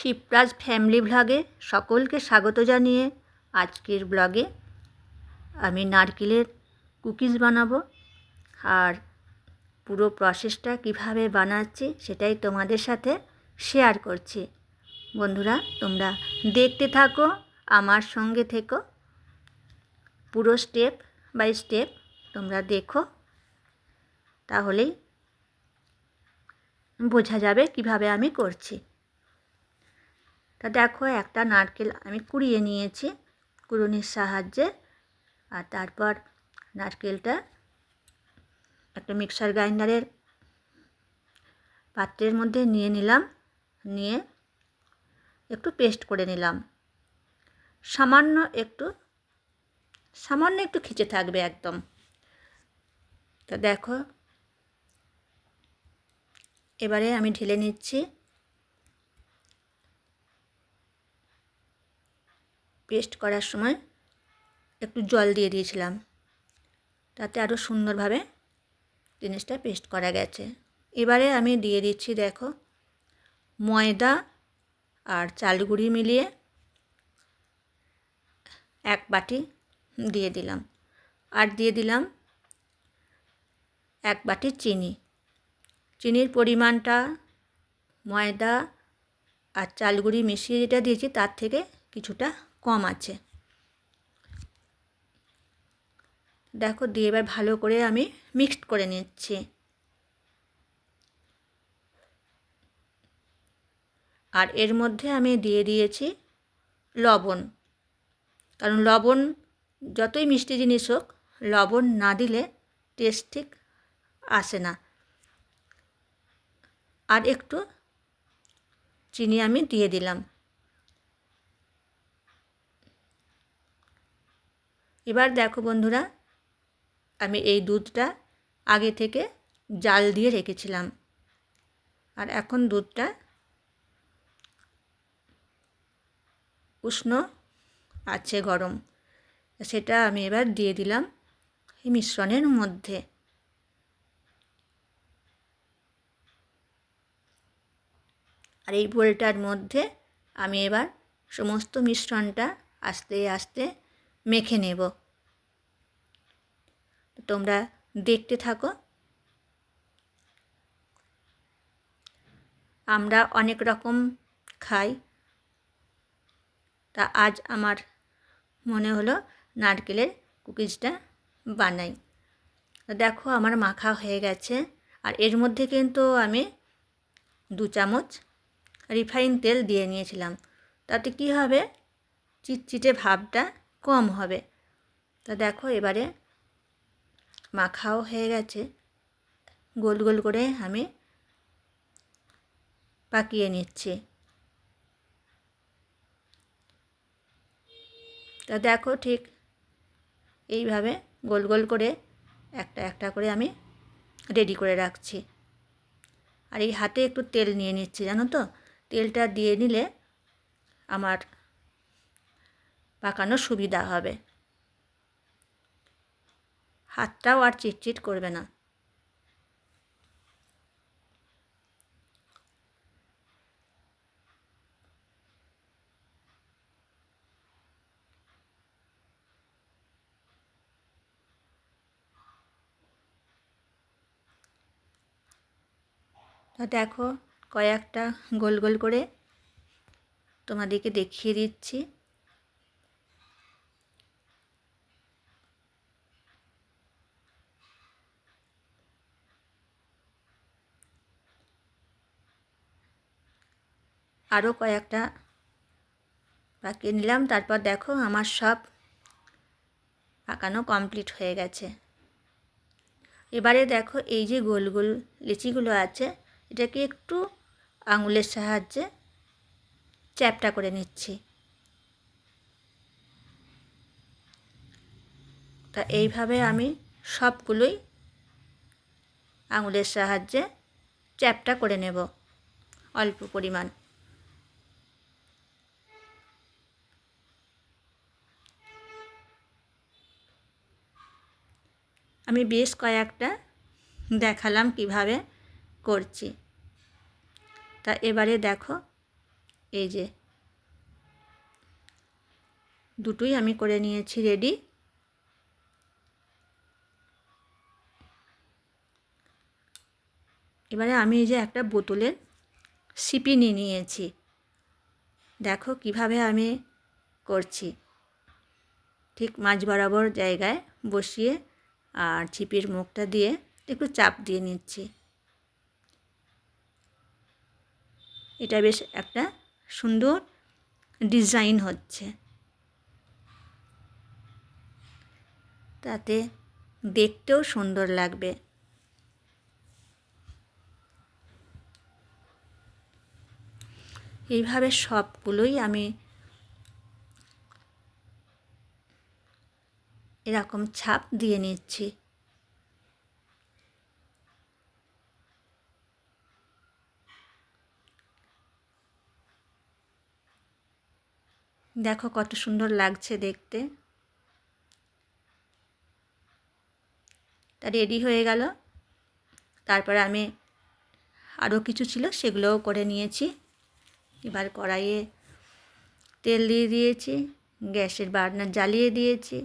Shivraj family ব্লগে সকলকে স্বাগত জানিয়ে আজকের ব্লগে আমি নারকেলের কুকিজ বানাবো আর পুরো প্রসেসটা কীভাবে বানাচ্ছি সেটাই তোমাদের সাথে শেয়ার করছি। বন্ধুরা, তোমরা দেখতে থাকো, আমার সঙ্গে থেকো। পুরো স্টেপ বাই স্টেপ তোমরা দেখো। তাহলেই বোঝা যাবে কীভাবে আমি করছি। তা দেখো একটা নারকেল আমি কুড়িয়ে নিয়েছি কুড়ুনির সাহায্যে। আর তারপর নারকেলটা একটা মিক্সার গ্রাইন্ডারের পাত্রের মধ্যে নিয়ে নিলাম, নিয়ে একটু পেস্ট করে নিলাম। সামান্য একটু সামান্য একটু খিচে থাকবে একদম। তো দেখো, এবারে আমি ঢেলে নিচ্ছি। পেস্ট করার সময় একটু জল দিয়ে দিয়েছিলাম। তাতে আরও সুন্দরভাবে জিনিসটা পেস্ট করা গেছে। এবারে আমি দিয়ে দিচ্ছি, দেখো, ময়দা আর চালগুড়ি মিলিয়ে এক বাটি দিয়ে দিলাম। আর দিয়ে দিলাম এক বাটি চিনি। চিনির পরিমাণটা, ময়দা আর চালগুড়ি মিশিয়ে যেটা দিয়েছি, তার থেকে কিছুটা কম আছে। দেখো, দিয়ে এবার ভালো করে আমি মিক্সড করে নিচ্ছি। আর এর মধ্যে আমি দিয়ে দিয়েছি লবণ। কারণ লবণ যতই মিষ্টি জিনিস হোক, লবণ না দিলে টেস্ট ঠিক আসে না। আর একটু চিনি আমি দিয়ে দিলাম। এবার দেখো বন্ধুরা, আমি এই দুধটা আগে থেকে জাল দিয়ে রেখেছিলাম। আর এখন দুধটা উষ্ণ আছে, গরম। সেটা আমি এবার দিয়ে দিলাম এই মিশ্রণের মধ্যে। আর এই বোলটার মধ্যে আমি এবার সমস্ত মিশ্রণটা আস্তে আস্তে মেখে নেব। তোমরা দেখতে থাকো। আমরা অনেক রকম খাই। তা আজ আমার মনে হলো নারকেলের কুকিজটা বানাই। দেখো আমার মাখা হয়ে গেছে। আর এর মধ্যে কিন্তু আমি দু চামচ রিফাইন তেল দিয়ে নিয়েছিলাম। তাতে কি হবে? চিটচিটে ভাবটা কম হবে। তা দেখো এবারে মাখাও হয়ে গেছে। গোল গোল করে আমি পাকিয়ে নিচ্ছি। তা দেখো ঠিক এইভাবে গোল গোল করে একটা একটা করে আমি রেডি করে রাখছি। আর এই হাতে একটু তেল নিয়ে নিচ্ছি, জানো তো? তেলটা দিয়ে নিলে আমার পাকানোর সুবিধা হবে। হাতটাও আর চিটচিট করবে না। তো দেখো কয়েকটা গোল গোল করে তোমাদেরকে দেখিয়ে দিচ্ছি। আরও কয়েকটা পাকিয়ে নিলাম। তারপর দেখো আমার সব পাকানো কমপ্লিট হয়ে গেছে। এবারে দেখো এই যে গোল গোল লিচিগুলো আছে, এটাকে একটু আঙুলের সাহায্যে চ্যাপটা করে নিচ্ছি। তা এইভাবে আমি সবগুলোই আঙুলের সাহায্যে চ্যাপটা করে নেব অল্প পরিমাণ। আমি বেশ কয়েকটা দেখালাম কীভাবে করছি। তা এবারে দেখো, এই যে দুটোই আমি করে নিয়েছি রেডি এবারে আমি এই যে একটা বোতলের সিপি নিয়ে নিয়েছি। দেখো কীভাবে আমি করছি। ঠিক মাঝ বরাবর জায়গায় বসিয়ে আর ছিপির মুখটা দিয়ে একটু চাপ দিয়ে নিচ্ছি। এটা বেশ একটা সুন্দর ডিজাইন হচ্ছে। তাতে দেখতেও সুন্দর লাগবে। এইভাবে সবগুলোই আমি এরকম ছাপ দিয়ে নিচ্ছি। দেখো কত সুন্দর লাগছে দেখতে। তা রেডি হয়ে গেল। তারপরে আমি আরও কিছু ছিল সেগুলোও করে নিয়েছি। এবার কড়াইয়ে তেল দিয়ে দিয়েছি, গ্যাসের বার্নার জ্বালিয়ে দিয়েছি।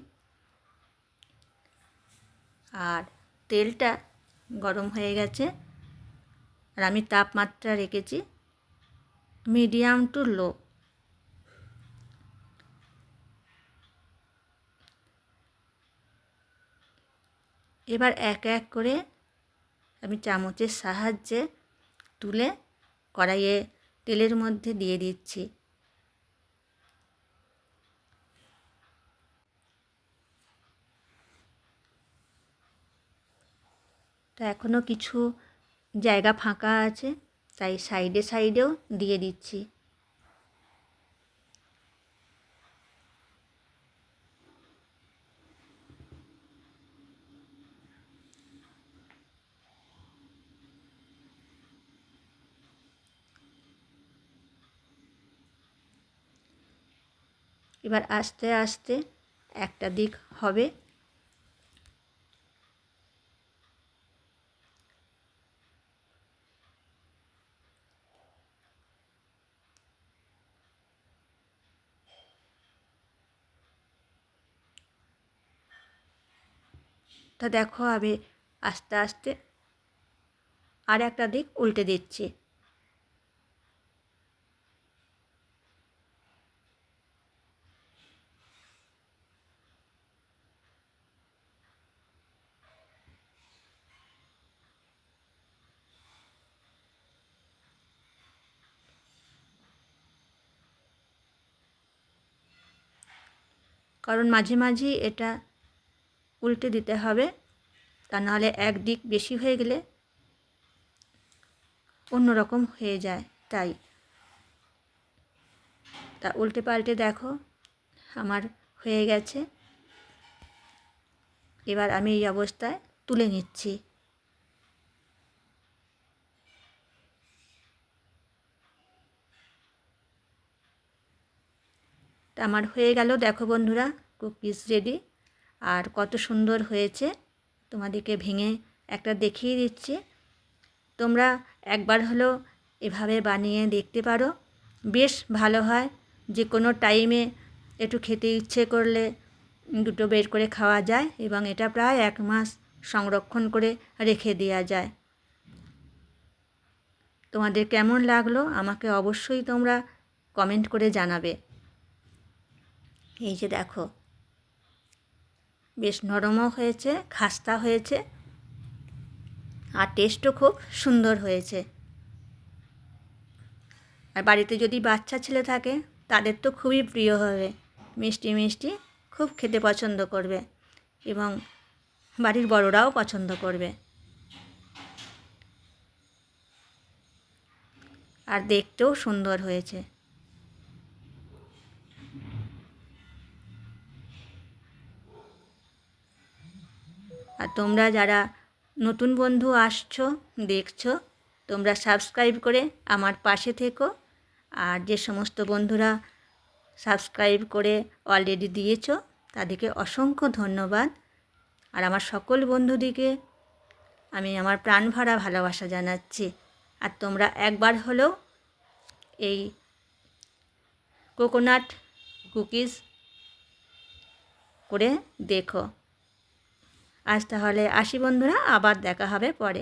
আর তেলটা গরম হয়ে গেছে আর আমি তাপমাত্রা রেখেছি মিডিয়াম টু লো। এবার এক এক করে আমি চামচের সাহায্যে তুলে কড়াইয়ে তেলের মধ্যে দিয়ে দিচ্ছি। এখনও কিছু জায়গা ফাঁকা আছে, তাই সাইডে সাইডেও দিয়ে দিচ্ছি। এবার আস্তে আস্তে একটা দিক হবে। তা দেখো আমি আস্তে আস্তে আর একটা দিক উল্টে দিচ্ছি। কারণ মাঝে মাঝে এটা উল্টে দিতে হবে, তা নাহলে একদিক বেশি হয়ে গেলে অন্যরকম হয়ে যায়, তাই। তা উল্টে পাল্টে দেখো, আমার হয়ে গেছে। এবার আমি এই অবস্থায় তুলে নিচ্ছি। তা আমার হয়ে গেল, দেখো বন্ধুরা, কুকিজ রেডি। আর কত সুন্দর হয়েছে। তোমাদেরকে ভেঙে একটা দেখিয়ে দিচ্ছি। তোমরা একবার হলো এভাবে বানিয়ে দেখতে পারো। বেশ ভালো হয়। যে কোনো টাইমে একটু খেতে ইচ্ছে করলে দুটো বের করে খাওয়া যায় এবং এটা প্রায় এক মাস সংরক্ষণ করে রেখে দেওয়া যায়। তোমাদের কেমন লাগল আমাকে অবশ্যই তোমরা কমেন্ট করে জানাবে। এই যে দেখো বেশ নরমও হয়েছে, খাস্তা হয়েছে আর টেস্টও খুব সুন্দর হয়েছে। আর বাড়িতে যদি বাচ্চা ছেলে থাকে, তাদের তো খুবই প্রিয় হবে। মিষ্টি মিষ্টি খুব খেতে পছন্দ করবে এবং বাড়ির বড়রাও পছন্দ করবে। আর দেখতেও সুন্দর হয়েছে। আর তোমরা যারা নতুন বন্ধু আসছো, দেখছ, তোমরা সাবস্ক্রাইব করে আমার পাশে থেকো। আর যে সমস্ত বন্ধুরা সাবস্ক্রাইব করে অলরেডি দিয়েছ, তাদেরকে অসংখ্য ধন্যবাদ। আর আমার সকল বন্ধুদিকে আমি আমার প্রাণ ভরা ভালোবাসা জানাচ্ছি। আর তোমরা একবার হলেও এই কোকোনাট কুকিজ করে দেখো। আজ তাহলে আসি বন্ধুরা আবার দেখা হবে পরে।